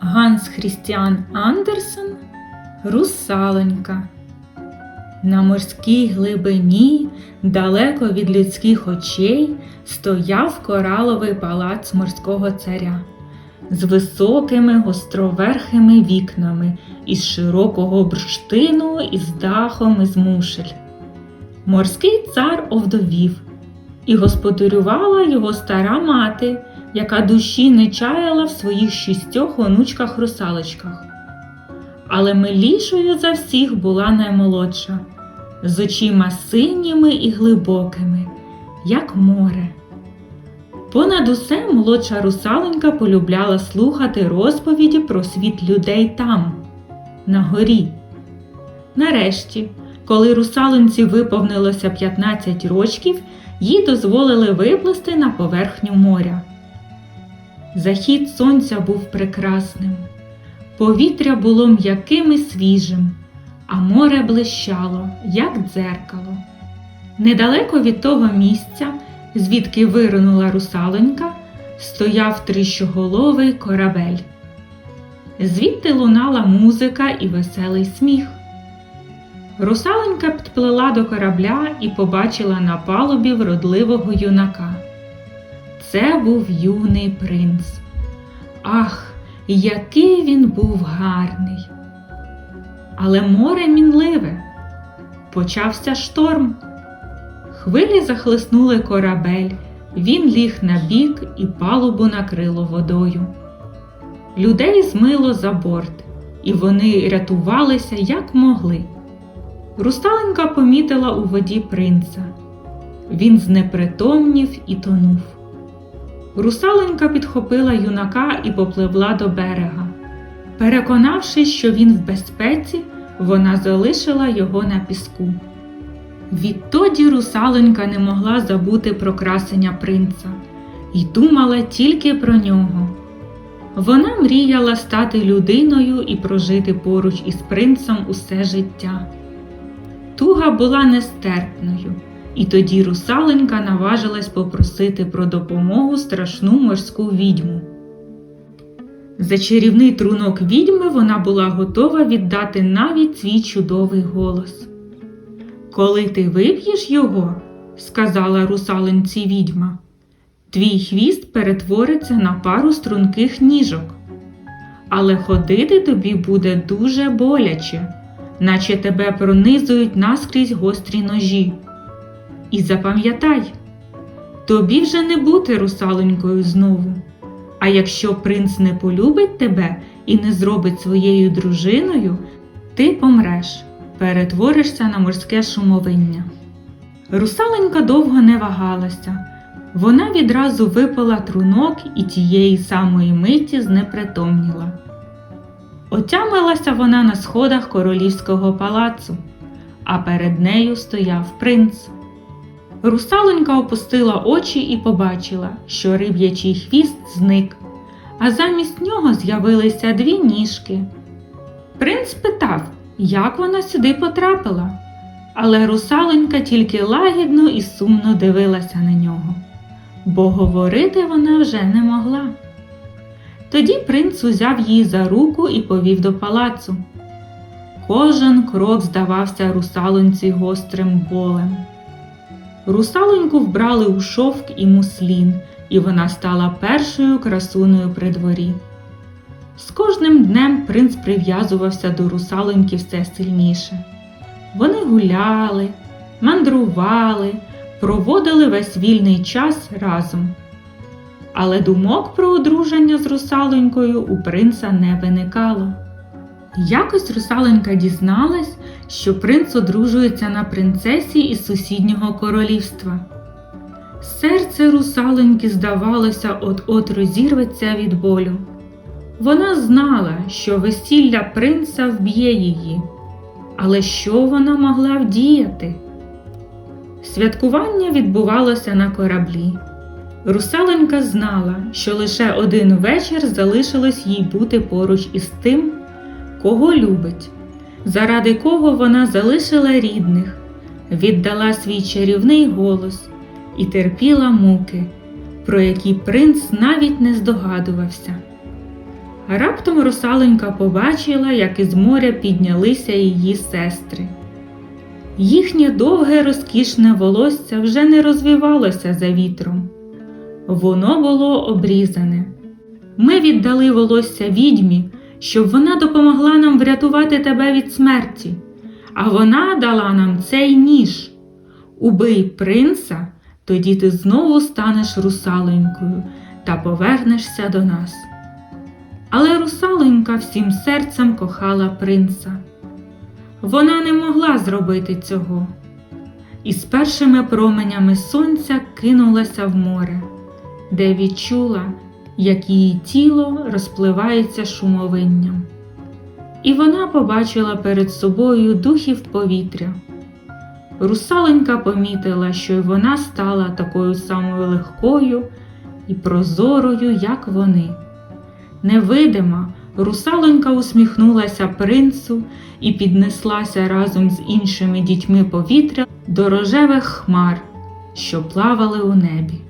Ганс Хрістіан Андерсен Русалонька. На морській глибині, далеко від людських очей, стояв кораловий палац морського царя з високими гостроверхими вікнами із широкого бурштину і з дахом із мушель. Морський цар овдовів, і господарювала його стара мати, яка душі не чаяла в своїх шістьох онучках русалочках. Але милішою за всіх була наймолодша, з очима синіми і глибокими, як море. Понад усе молодша русаленька полюбляла слухати розповіді про світ людей там, на горі. Нарешті, коли русалонці виповнилося 15 рочків, їй дозволили виплисти на поверхню моря. Захід сонця був прекрасним. Повітря було м'яким і свіжим, а море блищало, як дзеркало. Недалеко від того місця, звідки виринула русалонька, стояв трищоголовий корабель. Звідти лунала музика і веселий сміх. Русаленька підплила до корабля і побачила на палубі вродливого юнака. Це був юний принц. Ах, який він був гарний! Але море мінливе. Почався шторм. Хвилі захлеснули корабель, він ліг на бік і палубу накрило водою. Людей змило за борт, і вони рятувалися як могли. Русаленька помітила у воді принца. Він знепритомнів і тонув. Русаленька підхопила юнака і попливла до берега. Переконавшись, що він в безпеці, вона залишила його на піску. Відтоді русаленька не могла забути про красення принца і думала тільки про нього. Вона мріяла стати людиною і прожити поруч із принцем усе життя. Туга була нестерпною, і тоді русаленька наважилась попросити про допомогу страшну морську відьму. За чарівний трунок відьми вона була готова віддати навіть свій чудовий голос. Коли ти вип'єш його, сказала русаленці відьма, твій хвіст перетвориться на пару струнких ніжок, але ходити тобі буде дуже боляче, наче тебе пронизують наскрізь гострі ножі. І запам'ятай, тобі вже не бути русалонькою знову. А якщо принц не полюбить тебе і не зробить своєю дружиною, ти помреш, перетворишся на морське шумовиння. Русаленька довго не вагалася. Вона відразу випила трунок і тієї самої миті знепритомніла. Отямилася вона на сходах королівського палацу, а перед нею стояв принц. Русалонька опустила очі і побачила, що риб'ячий хвіст зник, а замість нього з'явилися дві ніжки. Принц питав, як вона сюди потрапила, але русалонька тільки лагідно і сумно дивилася на нього, бо говорити вона вже не могла. Тоді принц узяв її за руку і повів до палацу. Кожен крок здавався русалонці гострим болем. Русалоньку вбрали у шовк і муслін, і вона стала першою красунею при дворі. З кожним днем принц прив'язувався до русалоньки все сильніше. Вони гуляли, мандрували, проводили весь вільний час разом. Але думок про одруження з русалонькою у принца не виникало. Якось русаленька дізналась, що принц одружується на принцесі із сусіднього королівства. Серце русаленьки, здавалося, от-от розірветься від болю. Вона знала, що весілля принца вб'є її, але що вона могла вдіяти? Святкування відбувалося на кораблі. Русаленька знала, що лише один вечір залишилось їй бути поруч із тим, кого любить, заради кого вона залишила рідних, віддала свій чарівний голос і терпіла муки, про які принц навіть не здогадувався. Раптом русалонька побачила, як із моря піднялися її сестри. Їхнє довге розкішне волосся вже не розвивалося за вітром. Воно було обрізане. Ми віддали волосся відьмі, щоб вона допомогла нам врятувати тебе від смерті, а вона дала нам цей ніж. Убий принца, тоді ти знову станеш русалонькою та повернешся до нас. Але русалонька всім серцем кохала принца. Вона не могла зробити цього, і з першими променями сонця кинулася в море, де відчула, як її тіло розпливається шумовинням. І вона побачила перед собою духів повітря. Русаленька помітила, що й вона стала такою самою легкою і прозорою, як вони. Невидима, русалонька усміхнулася принцу і піднеслася разом з іншими дітьми повітря до рожевих хмар, що плавали у небі.